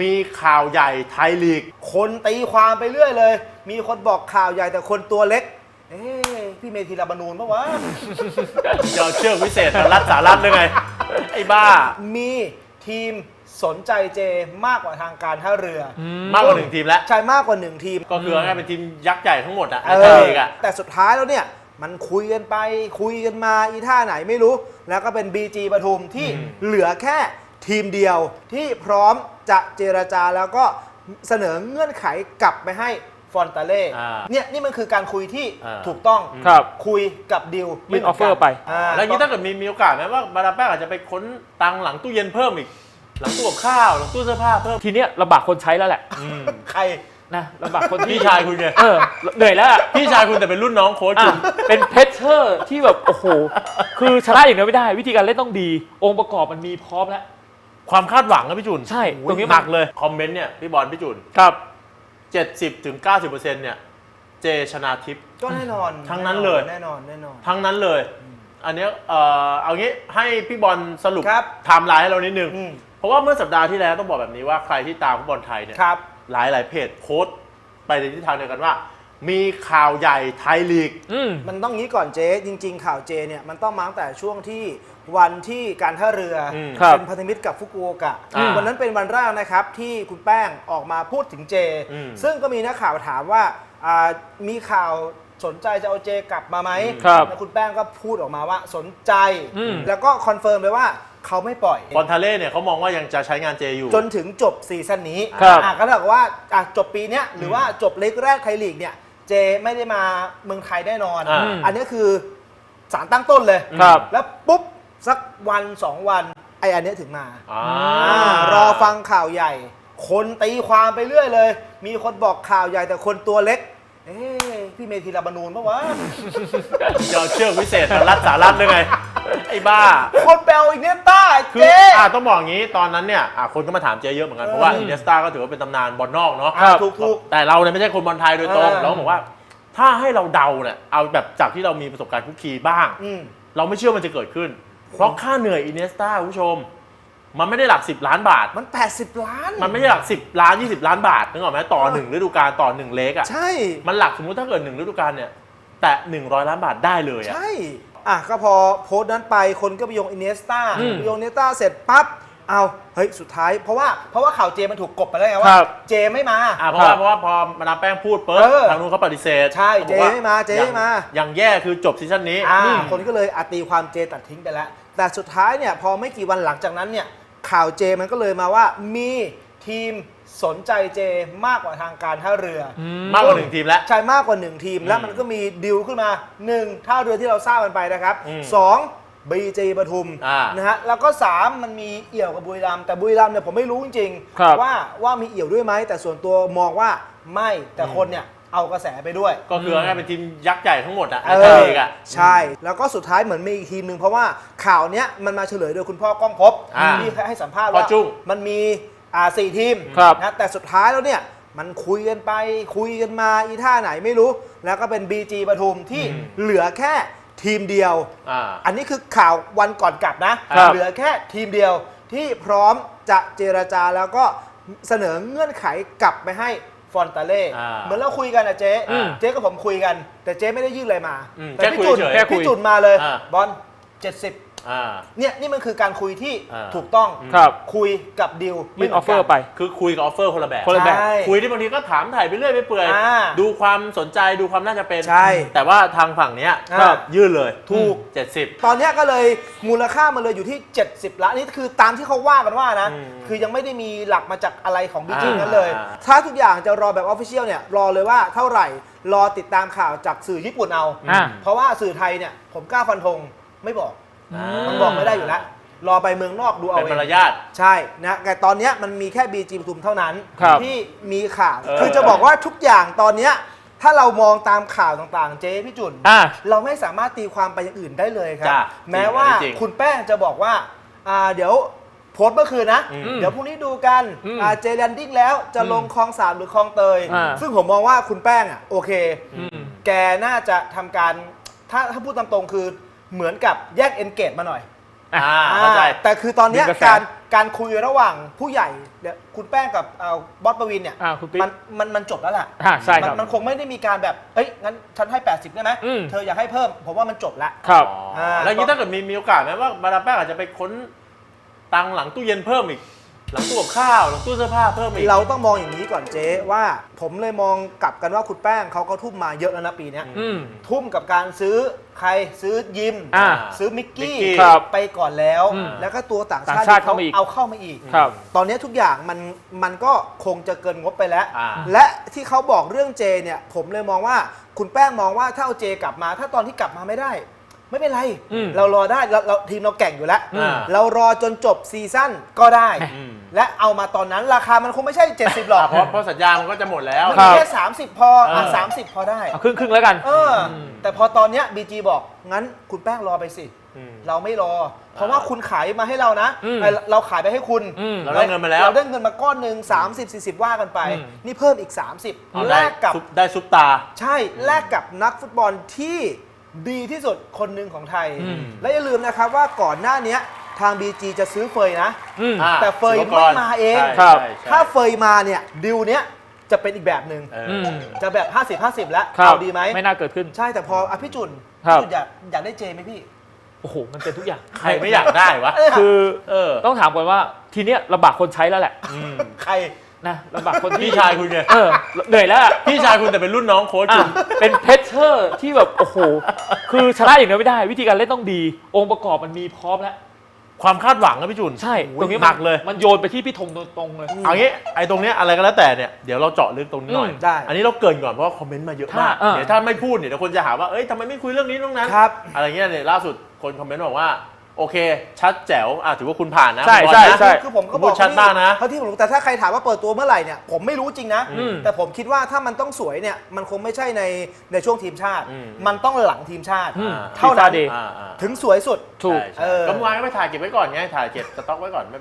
มีข่าวใหญ่ไทยลีก คนตีความไปเรื่อยเลย มีคนบอกข่าวใหญ่แต่คนตัวเล็ก เอ๊ะพี่เมธีรบรรนูนปะวะ จะเอาเชือกวิเศษมารัดสารัดได้ไง ไอ้บ้า มีทีมสนใจเจมากกว่าทางการท่าเรืออมากกว่าหนึ่งทีมแล้ว ใช่มากกว่าหนึ่งทีม ก็คือง่ายๆเป็นทีมยักษ์ใหญ่ทั้งหมดอะในเอไทยอลีกอะ แต่สุดท้ายแล้วเนี่ย มันคุยกันไปคุยกันมาอีท่าไหนไม่รู้ แล้วก็เป็น BG ปทุมที่เหลือแค่ ทีมเดียวที่พร้อมจะเจรจาแล้วก็เสนอเงื่อนไขกลับไปให้ฟอนตาเล่อ่าเนี่ยนี่มันคือการคุยที่อ่า ถูกต้องครับ คุยกับดิวยื่น offer ไปาแล้วอย่างนี้ถ้าเกิดมีมีโอกาสไหมว่าบาราแป้งอาจจะไปค้นตังค์หลังตู้เย็นเพิ่มอีก หลังตู้กับข้าวหลังตู้เสื้อผ้าเพิ่มทีเนี้ยลำบากคนใช้แล้วแหละอืมใคร นะลำบากคนที่พี่ชายคุณไงเออเหนื่อยแล้วอะพี่ชายคุณแต่เป็นรุ่นน้องโค้ชอะคุณเป็นเพชเชอร์ที่แบบโอ้โหคือชนะอย่างเดียวไม่ได้ วิธีการเล่นต้องดี องค์ประกอบมันมีพร้อมแล้ว ความคาดหวังนะพี่จุนใช่ตตรรงงนี้นี้หนักเลย คอมเมนต์เนี่ยพี่บอลพี่จุนครับ 70ถึง90%เนี่ยเจชนาทิพย์ ก็แน่นอนทั้งนั้นเลย แน่นอนแน่นอน ทั้งนั้นเลย อันเนี้ยเอ่อเอางี้ให้พี่บอลสรุปครับ ไทม์ไลน์ให้เรานิดนึง อืมเพราะว่าเมื่อสัปดาห์ที่แล้วต้องบอกแบบนี้ว่าใครที่ตามฟุตบอลไทยเนี่ย ครับ หลายหลายๆเพจโพสต์ไปในทิศทางเดียวกันว่า มีข่าวใหญ่ไทยลีก อืม มันต้องงี้ก่อนเจ๊จริง ๆ ข่าวเจเนี่ยมันต้องมาตั้งแต่ช่วงที่วันที่การท่าเรืออมครับเป็นพันธมิตรกับฟุกุโอกะ อ่าวันนั้นเป็นวันแรกนะครับที่คุณแป้งออกมาพูดถึงเจ อืมซึ่งก็มีนักข่าวถามว่าอ่ามีข่าวสนใจจะเอาเจกลับมาไหมครับแล้วคุณแป้งก็พูดออกมาว่าสนใจ อืม แล้วก็คอนเฟิร์มเลยว่าเขาไม่ปล่อย บอลทาเล่เนี่ยเขามองว่ายังจะใช้งานเจอยู่ จนถึงจบซีซั่นนี้ครับอะก็เท่ากับว่าอะจบปีเนี้ยหรือว่าจบเล็กแรกไทยลีกเนี่ย เจไม่ได้มาเมืองไทยแน่นอนอ่าอันนี้คือสารตั้งต้นเลย ครับ แล้วปุ๊บ สักวันสองวันไออันเนี้ยถึงมา อ่า อ่ารอฟังข่าวใหญ่ คนตีความไปเรื่อยเลย มีคนบอกข่าวใหญ่แต่คนตัวเล็ก เอ๊ะพี่เมธีรบรรนูนปะวะ จะเอาเชือกวิเศษมารัดสารัดได้ไง ไอ้บ้า คนแปลอินเนสต้าคือเจ๊อ่าต้องบอกอย่างนี้ตอนนั้นเนี่ยอะคนก็มาถามเจเยอะเหมือนกันเพราะว่าเอออินเนสตาก็ถือว่าเป็นตำนานบอลนอกเนาะ อะถูกถูก แต่เราเนี่ยไม่ใช่คนบอลไทยโดยตรงเออ เราก็บอกว่า ถ้าให้เราเดาเนี่ยเอาแบบจากที่เรามีประสบการณ์คุกคีบ้าง อืม เราไม่เชื่อมันจะเกิดขึ้น เพราะค่าเหนื่อยอินเนสตาคุณผู้ชม มันไม่ได้หลัก 10 ล้านบาท มัน 80 ล้าน มันไม่ใช่หลัก 10 ล้าน 20 ล้านบาทนึกออกไหมต่อหนึ่งฤดูกาลต่อหนึ่งเล็กอะใช่ มันหลักสมมุติถ้าเกิดหนึ่งฤดูกาลเนี่ย แตะ100 ล้านบาทได้เลยอะ ใช่ อะก็พอโพสต์นั้นไปคนก็ไปโยงอินเนสตาอืมไปโยงอินเนสตาเสร็จปั๊บเอาเฮ้ยสุดท้ายเพราะว่าเพราะว่าข่าวเจมันถูกกบไปแล้วไงคว่ารับ เจไม่มา อะเพราะว่าเพราะว่าพอมาดามแป้งพูดปุ๊บเออทางนู้นเขาปฏิเสธใช่เขาบอกว่าเจ๊ไม่มาเจ๊ไม่มาอย่างอย่างแย่คือจบซีซั่นนี้อ่าอืม คนก็เลยอาตีความเจตัดทิ้งไปแล้ว แต่สุดท้ายเนี่ยพอไม่กี่วันหลังจากนั้นเนี่ยข่าวเจมันก็เลยมาว่ามีทีม สนใจเจมากกว่าทางการท่าเรืออมากกว่าหนึ่งทีมแล้ว ใช่มากกว่า1ทีม แล้วอืมมันก็มีดิวขึ้นมา1ท่าเรือที่เราทราบกันไปนะครับอืม2บีจีปทุมอ่านนะฮะแล้วก็3มันมีเอี่ยวกับบุรีรัมย์แต่บุรีรัมย์เนี่ยผมไม่รู้จริงครับว่าว่ามีเอี่ยวด้วยไหมแต่ส่วนตัวมองว่าไม่แต่คนเนี่ยเอากระแสไปด้วย ก็คือง่ายๆเป็นทีมยักษ์ใหญ่ทั้งหมดอะในเอไทยอลีกอะ ใช่ แล้วก็สุดท้ายเหมือนมีอีกทีมหนึ่งเพราะว่าข่าวเนี้ยมันมาเฉลยโดยคุณพ่อกล้องภพอ่าที่ให้สัมภาษณ์พ่อว่าจุ้งมันมี อ่าสี่ทีมครับ นะแต่สุดท้ายแล้วเนี่ยมันคุยกันไปคุยกันมาอีท่าไหนไม่รู้ แล้วก็เป็น BG ปทุมที่เหลือแค่ทีมเดียว อ่า อันนี้คือข่าววันก่อนกลับนะ ครับ เหลือแค่ทีมเดียวที่พร้อมจะเจรจาแล้วก็เสนอเงื่อนไขกลับไปให้ฟอนตาเล่อ่าเหมือนเราคุยกันนะเจ๊ อืมเจ๊กับผมคุยกัน แต่เจ๊ไม่ได้ยื่นอะไรมา อืมแต่แค่พี่คุยจุนเฉยแค่คุยพี่จุนมาเลย อ่า บอล 70 อ่า เนี่ยนี่มันคือการคุยที่อ่า ถูกต้องครับ คุยกับดิวยื่นออฟเฟอร์ไป คือคุยกับออฟเฟอร์คนละแบบ คนละแบบ ใช่ คุยที่บางทีก็ถามถ่ายไปเรื่อยไปเปื่อย อ่าดูความสนใจดูความน่าจะเป็น ใช่แต่ว่าทางฝั่งเนี้ยครับยื่นเลยถูก70ตอนเนี้ยก็เลยมูลค่ามันเลยอยู่ที่ 70 ล้านนี่คือตามที่เขาว่ากันว่านะ อืมคือยังไม่ได้มีหลักมาจากอะไรของบิ๊กอ่านั้นเลย อ่าถ้าทุกอย่างจะรอแบบออฟฟิเชียลเนี่ย รอเลยว่าเท่าไหร่ รอติดตามข่าวจากสื่อญี่ปุ่นเอา อ่า เพราะว่าสื่อไทยเนี่ย ผมกล้าฟันธงไม่บอกอ่า มันบอกไม่ได้อยู่แล้วรอไปเมืองนอกดูเอาเป็นเอมารงยาท ใช่นะแต่ตอนเนี้ยมันมีแค่ BG ปทุมเท่านั้นครับที่มีข่าว เออ คือจะบอกว่าทุกอย่างตอนเนี้ยถ้าเรามองตามข่าวต่างๆ เจ๊พี่จุน อ่าเราไม่สามารถตีความไปอย่างอื่นได้เลยครัจ้ะแม้ว่าจริงคุณแป้งจะบอกว่าอ่าเดี๋ยวโพสต์เมื่อคืนนะ อืมเดี๋ยวพรุ่งนี้ดูกันอืมอ่าเจแลนดิ้งแล้วจะลงคลองสามหรือคลองเตย อ่า ซึ่งผมมองว่าคุณแป้งอะโอเค อืม แกน่าจะทำการถ้าถ้าพูดตามตรงคือ เหมือนกับแยกเอนเกตมาหน่อยอ่าเข้าใจอ่าแต่คือตอนเนี้ยดึงกระแส การการคุยระหว่างผู้ใหญ่เดี๋ยวคุณแป้งกับเอ่อบอสประวินเนี่ยอ่าคุณปิ๊ก มันมันมันจบแล้วล่ะอ่าใช่ครับมันมันคงไม่ได้มีการแบบเอ้ยงั้นฉันให้ 80ได้ไหมอืม เธออยากให้เพิ่มผมว่ามันจบละ ครับ อ๋อแล้วอย่างนี้ถ้าเกิดมีมีโอกาสไหมว่ามาดามแป้งอาจจะไปค้นตังค์หลังตู้เย็นเพิ่มอีก หลังตู้กับข้าวหลังตู้เสื้อผ้าเพิ่มอีก เราต้องมองอย่างนี้ก่อนเจ๊ว่า ผมเลยมองกลับกันว่าคุณแป้งเขาก็ทุ่มมาเยอะแล้วนะปีเนี้ยอืม ทุ่มกับการซื้อใครซื้อยิม อ่าซื้อมิกกี้มิกกี้ครับไปก่อนแล้ว อืมแล้วก็ตัวต่างต่างชาติชาติที่เขาเข้ามาอีก เอาเข้ามาอีก ครับ ตอนนี้ทุกอย่างมันมันก็คงจะเกินงบไปแล้ว อ่า และที่เขาบอกเรื่องเจเนี่ย ผมเลยมองว่าคุณแป้งมองว่าถ้าเอาเจกลับมา ถ้าตอนที่กลับมาไม่ได้ ไม่เป็นไรอืมเรารอได้เราเราทีมเราแก่งอยู่แล้วอืมเรารอจนจบซีซั่นก็ได้ อืม และเอามาตอนนั้นราคามันคงไม่ใช่ 70 หรอกเพราะเพราะสัญญามันก็จะหมดแล้ว มันครัมีบแค่ 30 พออะเออสามสิบพอได้ เอาครึ่งครึ่งๆแล้วกัน เอออแต่พอตอนเนี้ยบีจีบอกงั้นคุณแป้งรอไปสิ อืม เราไม่รอ เพราะว่าคุณขายมาให้เรานะอืมเอ่อเราขายไปให้คุณอืมเราได้เงินมาแล้ว เราได้เงินมาก้อนหนึ่ง30 40 ว่ากันไป อืม นี่เพิ่มอีก เอา30 แลได้กกับซุปได้ซุปตา ใช่แลกกับนักฟุตบอลที่ ดีที่สุดคนหนึ่งของไทย อืม และอย่าลืมนะครับว่าก่อนหน้าเนี้ยทาง BG จะซื้อเฟยนะ อืม อ่าแต่เฟยศิวกรไม่มาเอง ใช่ครับใช่ใช่ถ้าเฟยมาเนี่ยดิวเนี้ยจะเป็นอีกแบบหนึ่งเอออืมจะแบบ 50 50 แล้วครับเอาดีไหมไม่น่าเกิดขึ้น ใช่แต่พออภิจุนครับ พี่จุนอยากอยากได้เจไหมพี่โอ้โห มันเป็นทุกอย่าง ใครไม่อยากได้วะ คือเออ ต้องถามก่อนว่าทีเนี้ยลำบากคนใช้แล้วแหละอืมใคร นะลำบากคนที่พี่ชายคุณไงเออเหนื่อยแล้วอะ พี่ชายคุณแต่เป็นรุ่นน้องโค้ชอะคุณเป็นเพชเชอร์ที่แบบ โอ้โห คือชนะอย่างเดียวไม่ได้ วิธีการเล่นต้องดี องค์ประกอบมันมีพร้อมแล้ว ความคาดหวังนะพี่จุนใช่ โอ้ยตรงนี้หนักเลย มันโยนไปที่พี่ธงโดยตรงเลย เอางี้ไอ้ตรงเนี้ยอะไรก็แล้วแต่เนี่ยเดี๋ยวเราเจาะลึกตรงนี้หน่อย อืมได้ อันนี้เราเกรินก่อนเพราะว่าคอมเมนต์มาเยอะมากถ้าอ่าเดี๋ยวถ้าไม่พูดเนี่ยเดี๋ยวคนจะหาว่าเอ้ยทำไมไม่คุยเรื่องนี้เรื่องนั้น ครับ อะไรเงี้ยเนี่ยล่าสุดคนคอมเมนต์บอกว่า โอเค ชัดแจ๋วอะถือว่าคุณผ่านนะใช่คุณบอลใช่นะ ใช่ คือผมก็ผมบพูอดกชัดมากนะเท่าที่ผมรู้แต่ถ้าใครถามว่าเปิดตัวเมื่อไหร่เนี่ยผมไม่รู้จริงนะ อืมแต่ผมคิดว่าถ้ามันต้องสวยเนี่ยมันคงไม่ใช่ในในช่วงทีมชาติ อืม มันต้องหลังทีมชาติ อืม เท่านั้น FIFA Day อ่าอ่าถึงสวยสุด ถูก ใช่ใช่เออ ก็เมื่อวานก็ไปถ่ายเก็บไว้ก่อนไงถ่ายเก็บสต็อกไว้ก่อนไม่